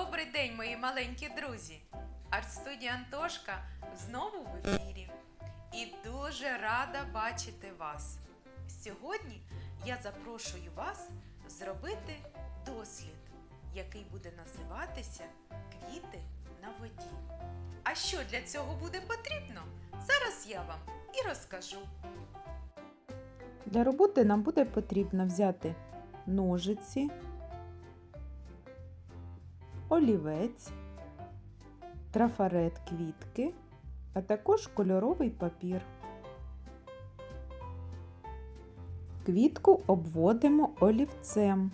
Добрий день, мої маленькі друзі! Арт-студія Антошка знову в ефірі. І дуже рада бачити вас. Сьогодні я запрошую вас зробити дослід, який буде називатися Квіти на воді. А що для цього буде потрібно? Зараз я вам і розкажу. Для роботи нам буде потрібно взяти ножиці, олівець, трафарет квітки, а також кольоровий папір. Квітку обводимо олівцем.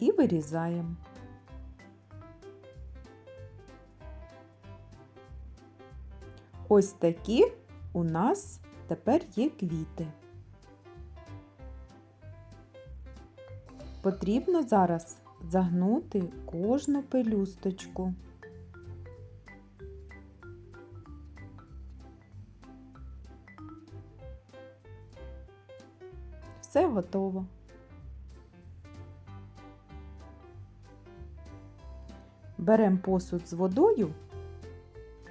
І вирізаємо. Ось такі у нас тепер є квіти. Потрібно зараз загнути кожну пелюсточку. Все готово. Беремо посуд з водою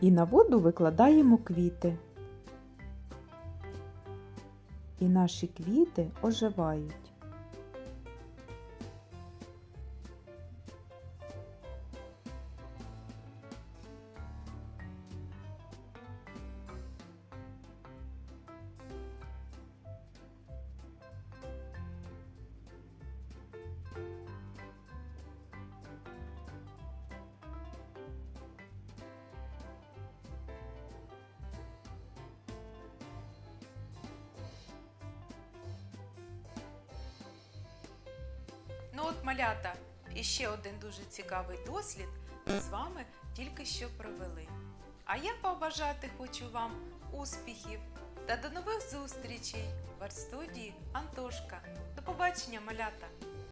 і на воду викладаємо квіти. І наші квіти оживають. Ну от, малята, і ще один дуже цікавий дослід ми з вами тільки що провели. А я побажати хочу вам успіхів та до нових зустрічей в арт-студії Антошка. До побачення, малята!